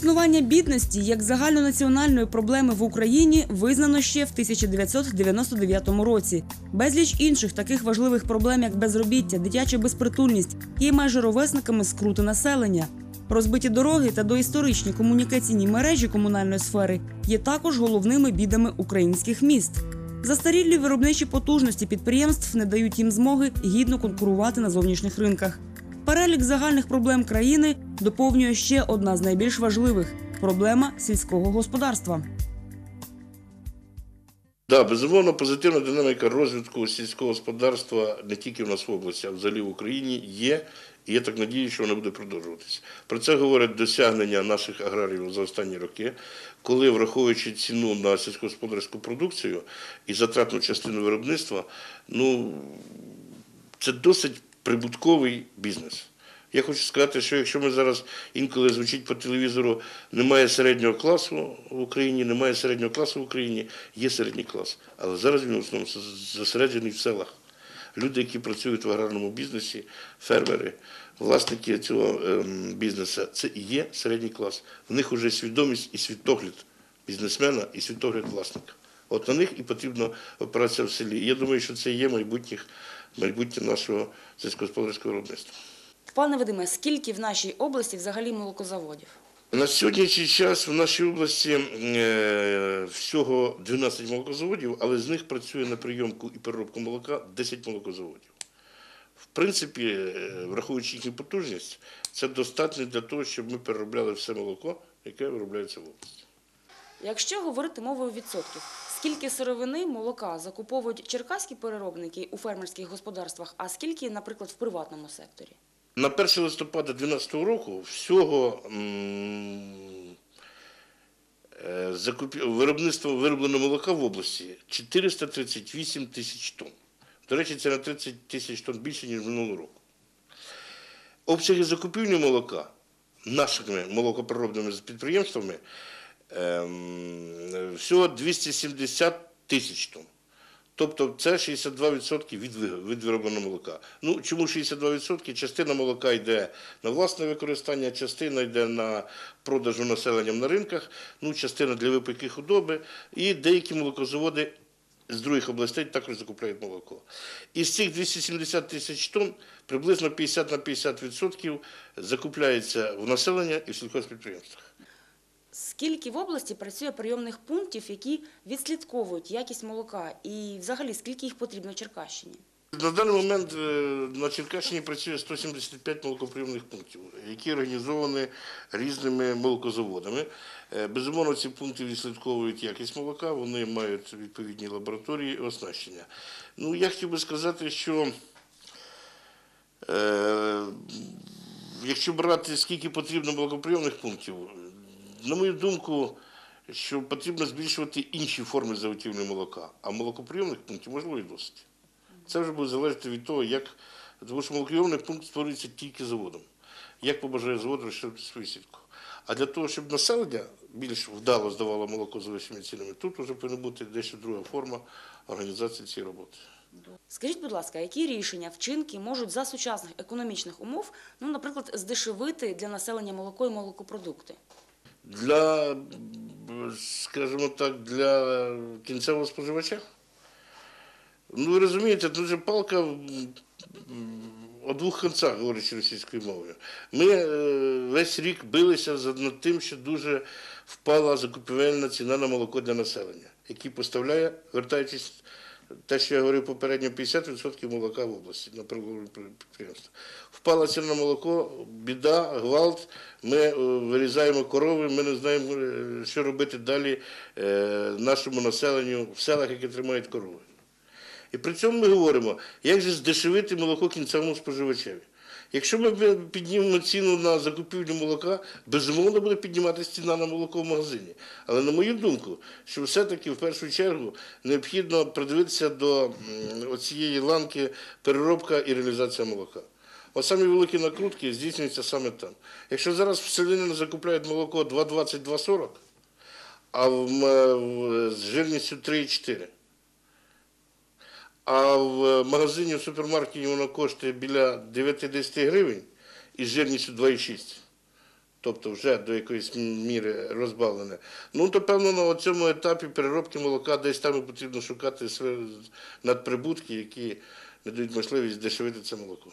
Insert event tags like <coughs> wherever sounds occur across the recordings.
Існування бідності як загальнонаціональної проблеми в Україні визнано ще в 1999 році. Безліч інших таких важливих проблем, як безробіття, дитяча безпритульність, є майже ровесниками скрути населення. Розбиті дороги та доісторичні комунікаційні мережі комунальної сфери є також головними бідами українських міст. Застарілі виробничі потужності підприємств не дають їм змоги гідно конкурувати на зовнішніх ринках. Перелік загальних проблем країни доповнює ще одна з найбільш важливих проблема сільського господарства. Да, безумовно, позитивна динаміка розвитку сільського господарства не тільки в нас в області, а взагалі в Україні є. І я так надію, що вона буде продовжуватися. Про це говорять досягнення наших аграріїв за останні роки, коли, враховуючи ціну на сільськогосподарську продукцію і затратну частину виробництва, ну це досить прибутковий бізнес. Я хочу сказати, що якщо ми зараз інколи звучить по телевізору, немає середнього класу в Україні, немає середнього класу в Україні, є середній клас. Але зараз він в основному зосереджений в селах. Люди, які працюють в аграрному бізнесі, фермери, власники цього ем, бізнесу, це і є середній клас. В них вже свідомість і світогляд бізнесмена і світогляд власника. От на них і потрібна операція в селі. І я думаю, що це є майбутніх, майбутнє нашого сільськогосподарського виробництва. Пане Вадиме, скільки в нашій області взагалі молокозаводів? На сьогоднішній час в нашій області е, всього 12 молокозаводів, але з них працює на прийомку і переробку молока 10 молокозаводів. В принципі, е, враховуючи їхню потужність, це достатньо для того, щоб ми переробляли все молоко, яке виробляється в області. Якщо говорити мовою відсотків, скільки сировини молока закуповують черкаські переробники у фермерських господарствах, а скільки, наприклад, в приватному секторі? На 1 листопада 2012 року всього е, виробництво виробленого молока в області 438 тисяч тонн. До речі, це на 30 тисяч тонн більше, ніж минулого року. Обсяги закупівлі молока нашими молокопереробними підприємствами всього 270 тисяч тонн. Тобто це 62% від, від виробленого молока. Ну, чому 62%? Частина молока йде на власне використання, частина йде на продажу населенням на ринках, ну, частина для випеки худоби, і деякі молокозаводи з других областей також закупляють молоко. Із цих 270 тисяч тонн приблизно 50 на 50% закупляється в населення і в сільхозпідприємствах. Скільки в області працює прийомних пунктів, які відслідковують якість молока, і взагалі скільки їх потрібно Черкащині? На даний момент е, на Черкащині працює 175 молокоприйомних пунктів, які організовані різними молокозаводами. Е, Безумовно, ці пункти відслідковують якість молока, вони мають відповідні лабораторії і оснащення. Ну, я хотів би сказати, що е, якщо брати скільки потрібно молокоприйомних пунктів, на мою думку, що потрібно збільшувати інші форми заготівлі молока, а молокоприйомних пунктів можливо і досить. Це вже буде залежати від того, як тому що молокоприйомний пункт створюється тільки заводом. Як побажає завод розширити свою сітку. А для того, щоб населення більш вдало здавало молоко за вищими цінами, тут вже повинна бути дещо друга форма організації цієї роботи. Скажіть, будь ласка, які рішення, вчинки можуть за сучасних економічних умов, ну, наприклад, здешевити для населення молоко і молокопродукти? Для, скажімо так, для кінцевого споживача. Ну, ви розумієте, тут же палка о двох кінцях, говорячи російською мовою. Ми е, весь рік билися над тим, що дуже впала закупівельна ціна на молоко для населення, який поставляє, вертаючись те, що я говорив попередньо, 50% молока в області на прилові Впала на молоко, біда, гвалт. Ми е, вирізаємо корови, ми не знаємо, е, що робити далі е, нашому населенню в селах, які тримають корови. І при цьому ми говоримо, як же здешевити молоко кінцевому споживачеві. Якщо ми піднімемо ціну на закупівлю молока, безумовно буде підніматися ціна на молоко в магазині. Але на мою думку, що все-таки в першу чергу необхідно придивитися до м, оцієї ланки переробка і реалізація молока. От самі великі накрутки здійснюються саме там. Якщо зараз в селянина закупляють молоко 2,20-2,40, а в- з жирністю 3,4, а в магазині в супермаркеті воно коштує біля 9-10 гривень із жирністю 2,6. тобто вже до якоїсь міри розбавлене, ну то певно на цьому етапі переробки молока десь там і потрібно шукати надприбутки, які не дають можливість дешевити це молоко.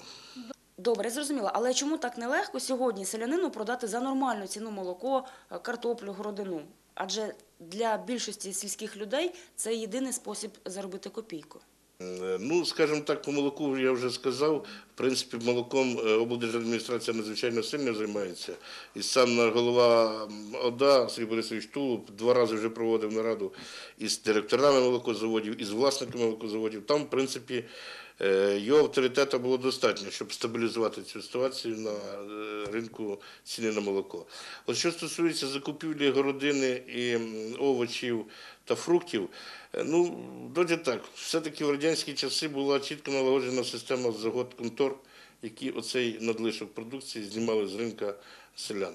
Добре, зрозуміло. Але чому так нелегко сьогодні селянину продати за нормальну ціну молоко, е, картоплю, городину? Адже для більшості сільських людей це єдиний спосіб заробити копійку. Е, Ну, скажімо так, по молоку я вже сказав. В принципі, молоком е, облдержадміністрація надзвичайно сильно займається. І сам голова ОДА Сергій Борисович Тулуб два рази вже проводив нараду із директорами молокозаводів, із власниками молокозаводів. Там, в принципі, його авторитету було достатньо, щоб стабілізувати цю ситуацію на е, ринку ціни на молоко. От що стосується закупівлі городини і овочів та фруктів, е, ну, доді так, все-таки в радянські часи була чітко налагоджена система загод контор, які оцей надлишок продукції знімали з ринка селян.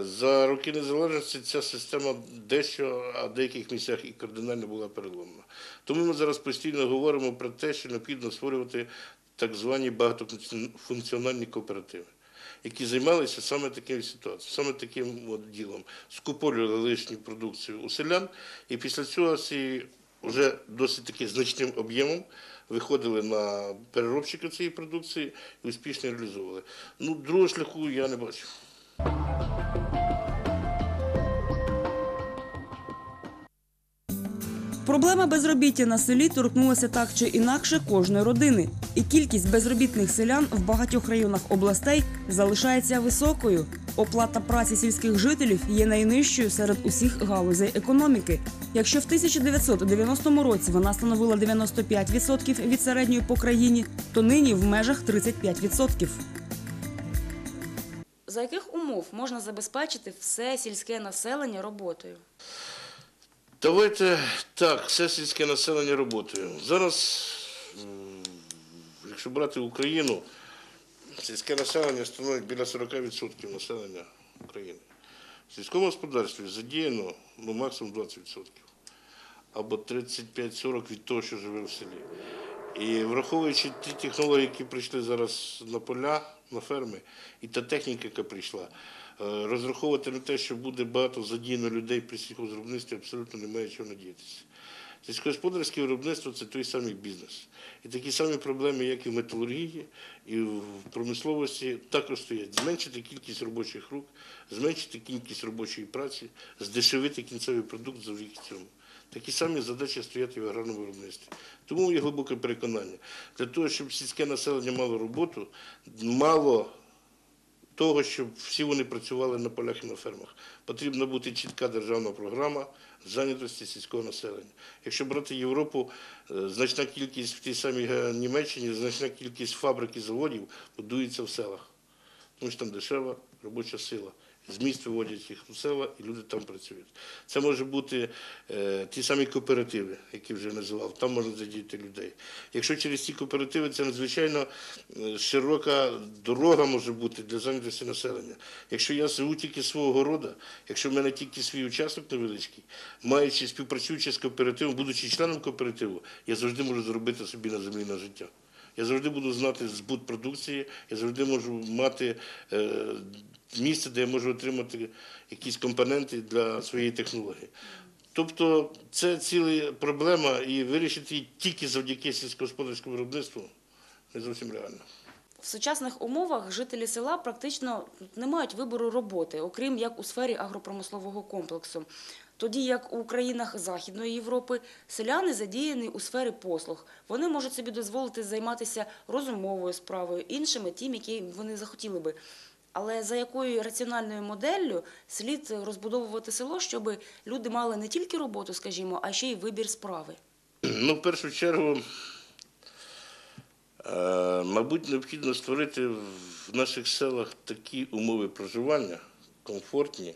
За роки незалежності ця система дещо, а в деяких місцях і кардинально була переломна. Тому ми зараз постійно говоримо про те, що необхідно створювати так звані багатофункціональні кооперативи які займалися саме таким ситуацією, саме таким от ділом. Скуповували лишню продукцію у селян, і після цього ці вже досить таки значним об'ємом виходили на переробщика цієї продукції і успішно реалізовували. Ну, другого шляху я не бачу. Проблема безробіття на селі торкнулася так чи інакше кожної родини, і кількість безробітних селян в багатьох районах областей залишається високою. Оплата праці сільських жителів є найнижчою серед усіх галузей економіки. Якщо в 1990 році вона становила 95% від середньої по країні, то нині в межах 35%. За яких умов можна забезпечити все сільське населення роботою? Давайте так, все сільське населення роботою. Зараз, якщо брати Україну, сільське населення становить біля 40% населення України. В сільському господарстві задіяно ну, максимум 20% або 35-40% від того, що живе в селі. І враховуючи ті технології, які прийшли зараз на поля, на ферми, і та техніка, яка прийшла, е, розраховувати на те, що буде багато задіяно людей при сільхозробництві, абсолютно немає чого надіятися. Сільськогосподарське виробництво це той самий бізнес. І такі самі проблеми, як і в металургії, і в промисловості, також стоять. Зменшити кількість робочих рук, зменшити кількість робочої праці, здешевити кінцевий продукт завдяки цьому. Такі самі задачі стоять і в аграрному виробництві. Тому є глибоке переконання. Для того, щоб сільське населення мало роботу, мало того, щоб всі вони працювали на полях і на фермах. Потрібна бути чітка державна програма зайнятості сільського населення. Якщо брати Європу, е, значна кількість в тій самій Німеччині, значна кількість фабрик і заводів будується в селах. Тому що там дешева робоча сила. З міст виводять їх у села, і люди там працюють. Це може бути е, ті самі кооперативи, які вже називав, там можна задіяти людей. Якщо через ці кооперативи це надзвичайно е, широка дорога може бути для зайнятості населення. Якщо я живу тільки свого города, якщо в мене тільки свій участок невеличкий, маючи співпрацюючи з кооперативом, будучи членом кооперативу, я завжди можу зробити собі на землі на життя. Я завжди буду знати збут продукції, я завжди можу мати е, місце, де я можу отримати якісь компоненти для своєї технології. Тобто це ціла проблема, і вирішити її тільки завдяки сільськогосподарському виробництву не зовсім реально. В сучасних умовах жителі села практично не мають вибору роботи, окрім як у сфері агропромислового комплексу. Тоді як у країнах Західної Європи селяни задіяні у сфері послуг. Вони можуть собі дозволити займатися розумовою справою, іншими тим, які вони захотіли би. Але за якою раціональною моделлю слід розбудовувати село, щоб люди мали не тільки роботу, скажімо, а ще й вибір справи? Ну, в першу чергу, е, мабуть, необхідно створити в наших селах такі умови проживання, комфортні,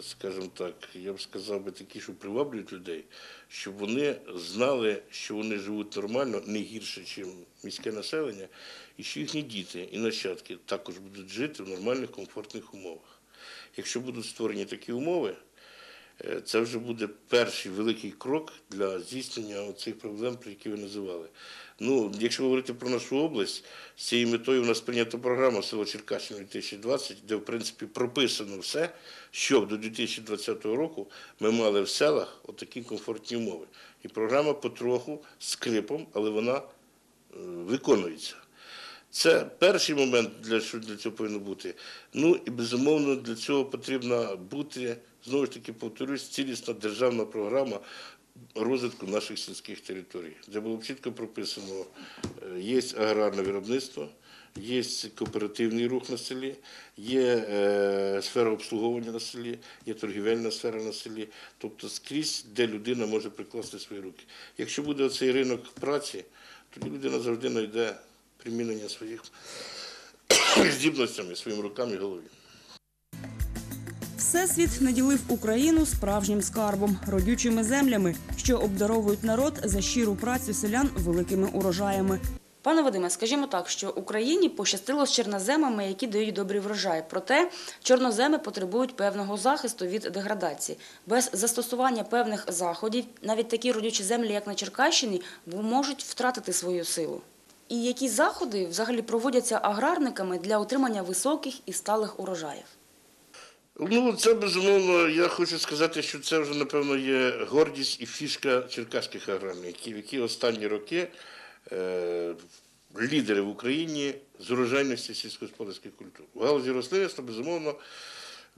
скажімо так, я б сказав би такі, що приваблюють людей, щоб вони знали, що вони живуть нормально, не гірше, ніж міське населення, і що їхні діти і нащадки також будуть жити в нормальних, комфортних умовах. Якщо будуть створені такі умови, Це вже буде перший великий крок для здійснення цих проблем, про які ви називали. Ну, якщо говорити про нашу область, з цією метою у нас прийнята програма село Черкащина 2020, де в принципі прописано все, щоб до 2020 року ми мали в селах отакі комфортні умови. І програма потроху скрипом, але вона е, виконується. Це перший момент, для що для цього повинно бути. Ну і безумовно для цього потрібна бути, знову ж таки, повторюсь, цілісна державна програма розвитку наших сільських територій, де було б чітко прописано, е, є аграрне виробництво, є кооперативний рух на селі, є е, сфера обслуговування на селі, є торгівельна сфера на селі, тобто скрізь, де людина може прикласти свої руки. Якщо буде оцей ринок праці, тоді людина завжди знайде примінення своїх <coughs> здібностями, своїм рукам і голові. Всесвіт наділив Україну справжнім скарбом, родючими землями, що обдаровують народ за щиру працю селян великими урожаями. Пане Вадиме, скажімо так, що Україні пощастило з чорноземами, які дають добрі врожаї. Проте чорноземи потребують певного захисту від деградації. Без застосування певних заходів навіть такі родючі землі, як на Черкащині, можуть втратити свою силу. І які заходи взагалі проводяться аграрниками для отримання високих і сталих урожаїв? Ну, це безумовно, я хочу сказати, що це вже, напевно, є гордість і фішка черкаських аграрників, які останні роки е, лідери в Україні з урожайності сільськогосподарських культур. В галузі рослинництва, безумовно,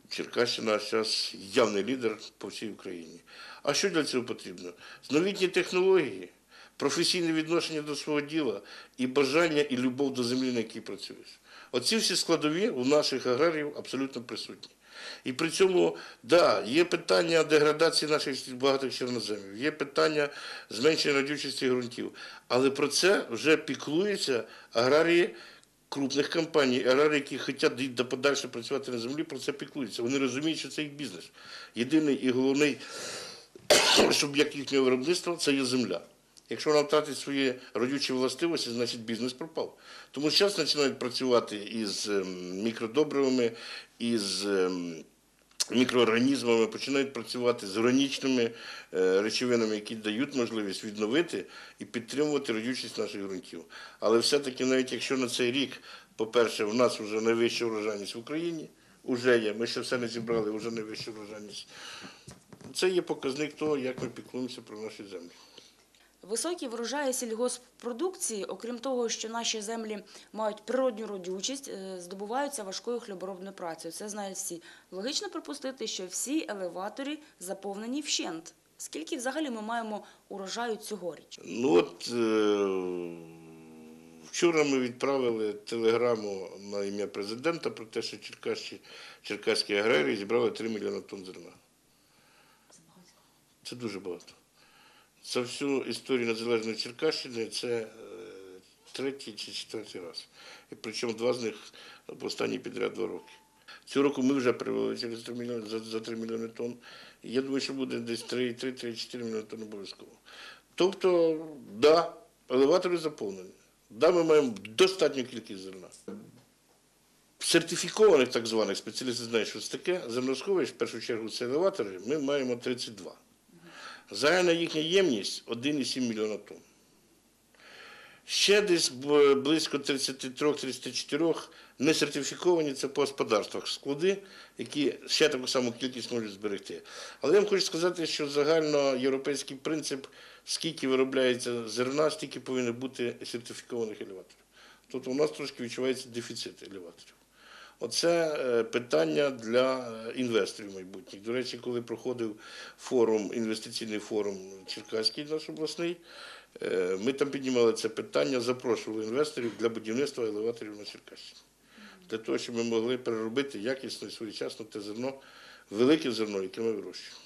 Черкащина зараз явний лідер по всій Україні. А що для цього потрібно? Новітні технології, професійне відношення до свого діла і бажання і любов до землі, на якій працюєш. Оці всі складові у наших аграріїв абсолютно присутні. І при цьому, да, є питання деградації наших багатих чорноземів, є питання зменшення родючості ґрунтів. Але про це вже піклуються аграрії крупних компаній, аграрії, які хочуть до подальше працювати на землі, про це піклуються. Вони розуміють, що це їх бізнес. Єдиний і головний <coughs> суб'єкт їхнього виробництва це є земля. Якщо вона втратить свої родючі властивості, значить бізнес пропав. Тому зараз починають працювати із ем, мікродобривами, із ем, мікроорганізмами, починають працювати з органічними е, речовинами, які дають можливість відновити і підтримувати родючість наших ґрунтів. Але все-таки, навіть якщо на цей рік, по-перше, в нас вже найвища урожайність в Україні, вже є, ми ще все не зібрали, вже найвища урожайність. Це є показник того, як ми піклуємося про наші землі. Високі врожаї сільгосппродукції, окрім того, що наші землі мають природню родючість, е, здобуваються важкою хліборобною працею. Це знають всі. Логічно припустити, що всі елеваторі заповнені вщент. Скільки взагалі ми маємо урожаю цьогоріч? Ну от е, вчора ми відправили телеграму на ім'я президента про те, що черкаські, черкаські аграрії зібрали 3 мільйони тонн зерна. Це дуже багато. За всю історію незалежної Черкащини це е, третій чи четвертий раз. І причому два з них останні підряд два роки. Цього року ми вже привели через 3 мільйони, за, за 3 мільйони тонн. Я думаю, що буде десь 3-3-4 мільйони тонн обов'язково. Тобто, да, елеватори заповнені. Да, ми маємо достатню кількість зерна. Сертифікованих так званих спеціалісти знають, що це таке. Зерносховищ, в першу чергу, це елеватори, ми маємо 32. Загальна їхня ємність 1,7 мільйона тонн. Ще десь близько 33-34 не сертифіковані це по господарствах склади, які ще таку саму кількість можуть зберегти. Але я вам хочу сказати, що загальноєвропейський принцип, скільки виробляється зерна, стільки повинно бути сертифікованих елеваторів. Тобто у нас трошки відчувається дефіцит елеваторів. Оце е, питання для е, інвесторів майбутніх. До речі, коли проходив форум, інвестиційний форум Черкаський наш обласний, е, ми там піднімали це питання, запрошували інвесторів для будівництва елеваторів на Черкащині. Для того, щоб ми могли переробити якісно і своєчасно те зерно, велике зерно, яке ми вирощуємо.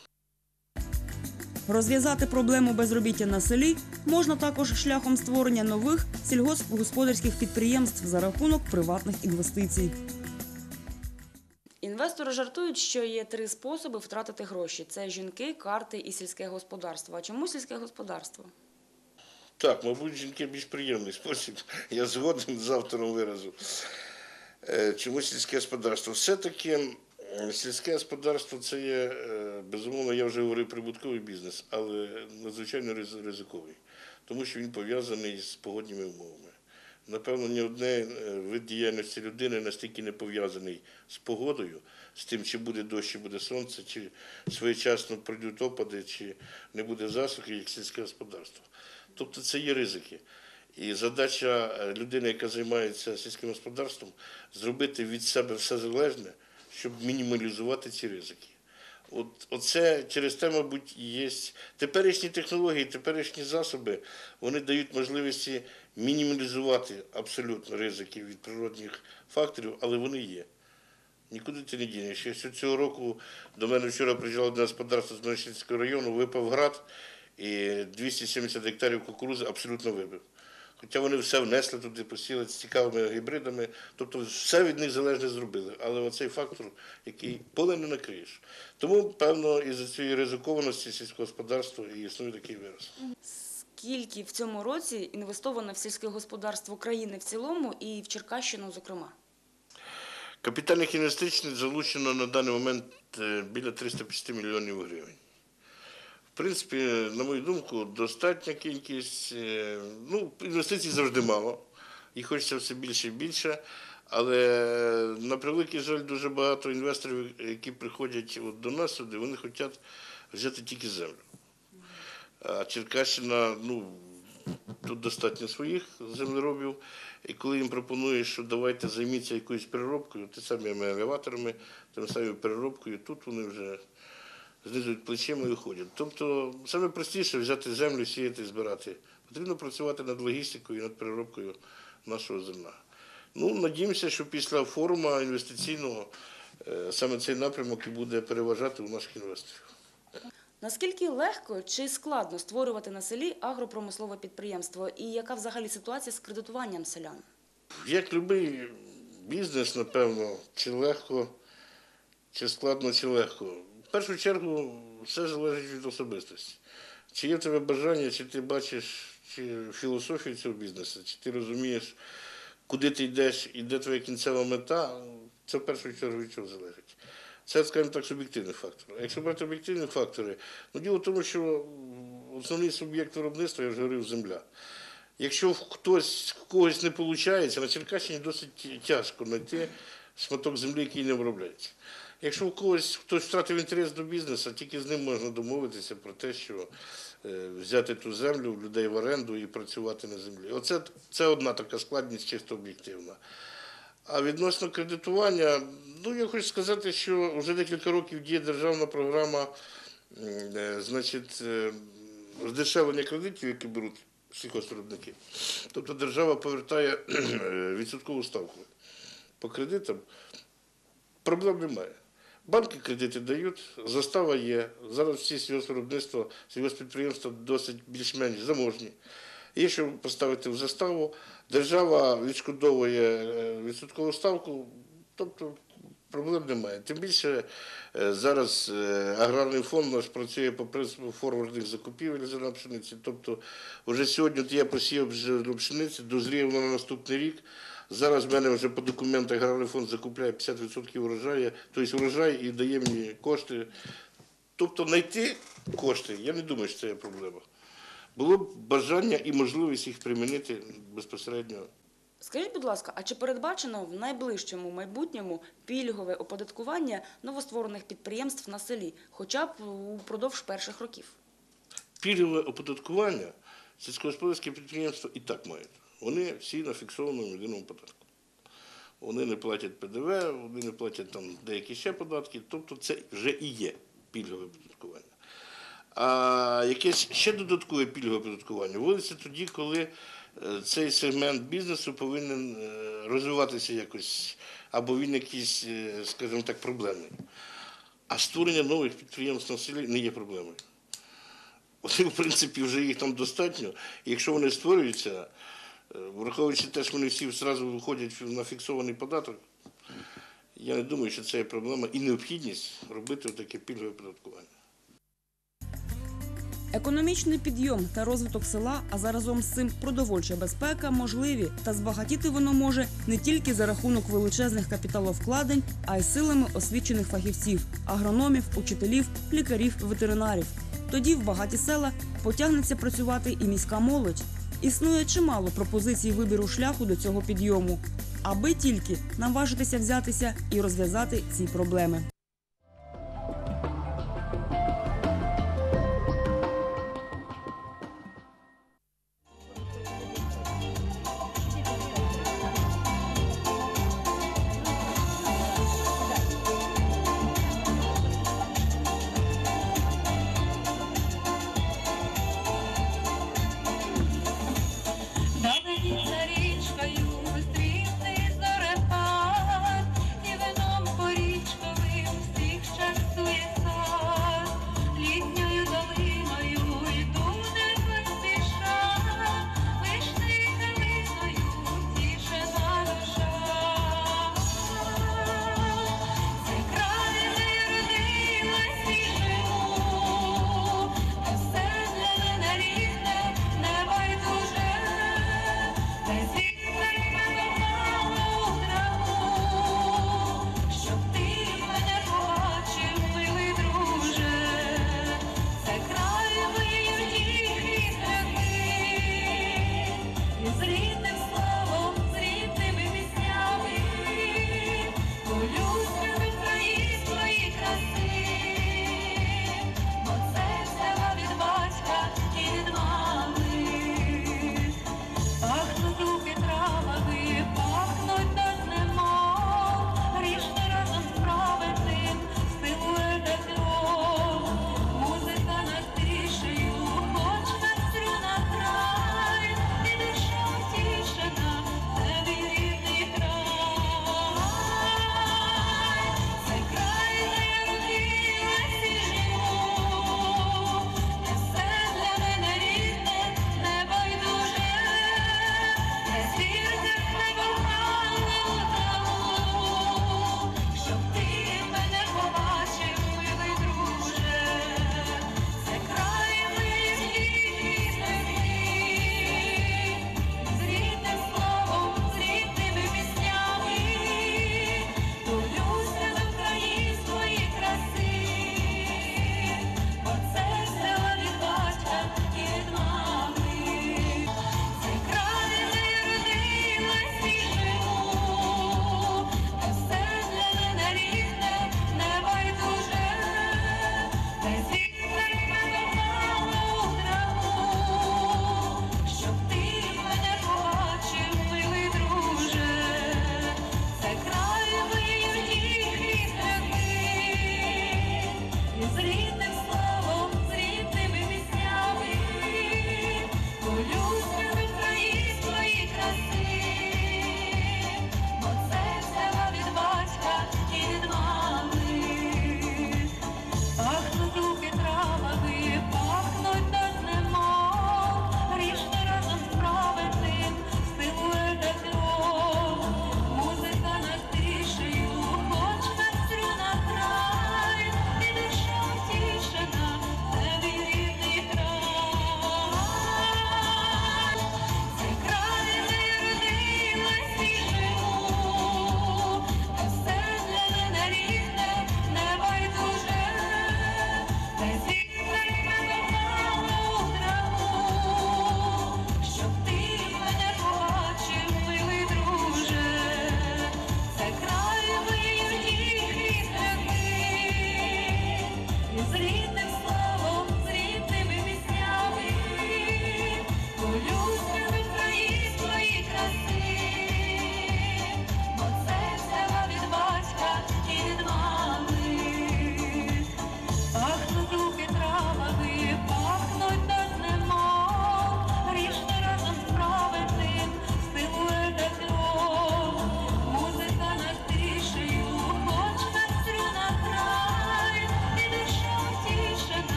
Розв'язати проблему безробіття на селі можна також шляхом створення нових сільгоспгосподарських підприємств за рахунок приватних інвестицій. Інвестори жартують, що є три способи втратити гроші: це жінки, карти і сільське господарство. А чому сільське господарство? Так, мабуть, жінки більш приємний спосіб. Я згоден з автором виразу. Е, Чому сільське господарство? Все-таки Сільське господарство це є, е, безумовно, я вже говорив, прибутковий бізнес, але надзвичайно ризиковий, тому що він пов'язаний з погодніми умовами. Напевно, ні одне е, вид діяльності людини настільки не пов'язаний з погодою, з тим, чи буде дощ, чи буде сонце, чи своєчасно пройдуть опади, чи не буде засухи, як сільське господарство. Тобто це є ризики. І задача е, людини, яка займається сільським господарством, зробити від себе все залежне, щоб мінімалізувати ці ризики. От, оце через те, мабуть, є теперішні технології, теперішні засоби, вони дають можливості мінімалізувати абсолютно ризики від природних факторів, але вони є. Нікуди ти не дінеш. Якщо цього року до мене вчора приїжджало одне господарство з Мирошницького району, випав град, і 270 гектарів кукурузи абсолютно вибив. Хоча вони все внесли туди, посіли з цікавими гібридами, тобто все від них залежне зробили. Але оцей фактор, який поле не накриєш. Тому, певно, із цієї ризикованості сільського господарства і існує такий вираз. Скільки в цьому році інвестовано в сільське господарство країни в цілому і в Черкащину, зокрема? Капітальних інвестицій залучено на даний момент е, біля 350 мільйонів гривень. В принципі, на мою думку, достатня кількість. е, Ну, інвестицій завжди мало. Їх хочеться все більше і більше. Але на превеликий жаль, дуже багато інвесторів, які приходять от до нас сюди, вони хочуть взяти тільки землю. А Черкащина, ну, тут достатньо своїх землеробів. І коли їм пропонуєш, що давайте займіться якоюсь переробкою, ти самими елеваторами, тим самою переробкою, тут вони вже знизують плечима і уходять. Тобто саме простіше взяти землю, сіяти, збирати. Потрібно працювати над логістикою і над переробкою нашого зерна. Ну, надіємося, що після форуму інвестиційного е, саме цей напрямок і буде переважати у наших інвесторів. Наскільки легко чи складно створювати на селі агропромислове підприємство? І яка взагалі ситуація з кредитуванням селян? Як будь-який бізнес, напевно, чи легко, чи складно, чи легко. В першу чергу все залежить від особистості. Чи є в тебе бажання, чи ти бачиш чи філософію цього бізнесу, чи ти розумієш, куди ти йдеш і де твоя кінцева мета, це в першу чергу від чого залежить. Це, скажімо так, суб'єктивний фактор. А якщо брати об'єктивні фактори, ну діло в тому, що основний суб'єкт виробництва, я вже говорив, земля. Якщо хтось когось не виходить, на Черкащині досить тяжко знайти шматок землі, який не обробляється. Якщо в когось хтось втратив інтерес до бізнесу, тільки з ним можна домовитися про те, що е, взяти ту землю людей в оренду і працювати на землі. Оце це одна така складність чисто об'єктивна. А відносно кредитування, ну я хочу сказати, що вже декілька років діє державна програма, е, значить, е, здешевлення кредитів, які беруть сільхозвиробники. Тобто держава повертає е, відсоткову ставку по кредитам. Проблем немає. Банки кредити дають, застава є. Зараз всі сільгоспвиробництва, сільгоспідприємства досить більш-менш заможні. Є що поставити в заставу, держава відшкодовує е, відсоткову ставку, тобто проблем немає. Тим більше е, зараз е, аграрний фонд наш працює по принципу форвардних закупівель зерна пшениці. Тобто вже сьогодні я посіяв зерно пшениці, дозріє воно на наступний рік. Зараз в мене вже по документах аграрний фонд закупляє 50% урожаю, тобто урожай і дає мені кошти. Тобто знайти кошти, я не думаю, що це є проблема. Було б бажання і можливість їх примінити безпосередньо. Скажіть, будь ласка, а чи передбачено в найближчому майбутньому пільгове оподаткування новостворених підприємств на селі, хоча б упродовж перших років? Пільгове оподаткування сільськогосподарські підприємства і так мають. Вони всі на фіксованому єдиному податку. Вони не платять ПДВ, вони не платять там деякі ще податки, тобто це вже і є пільгове оподаткування. А якесь ще додаткове пільгове оподаткування вводиться тоді, коли е, цей сегмент бізнесу повинен е, розвиватися якось, або він якийсь, е, скажімо так, проблемний. А створення нових підприємств на селі не є проблемою. От, в принципі, вже їх там достатньо. І якщо вони створюються, враховуючи те, що вони всі одразу виходять на фіксований податок, я не думаю, що це є проблема і необхідність робити таке пільгове оподаткування. Економічний підйом та розвиток села, а заразом з цим продовольча безпека можливі, та збагатіти воно може не тільки за рахунок величезних капіталовкладень, а й силами освічених фахівців, агрономів, учителів, лікарів, ветеринарів. Тоді в багаті села потягнеться працювати і міська молодь. Існує чимало пропозицій вибіру шляху до цього підйому, аби тільки наважитися взятися і розв'язати ці проблеми.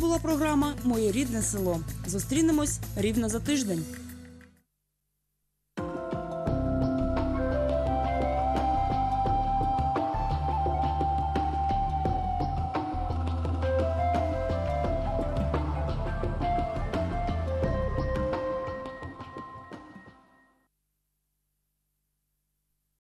Була програма Моє рідне село. Зустрінемось рівно за тиждень.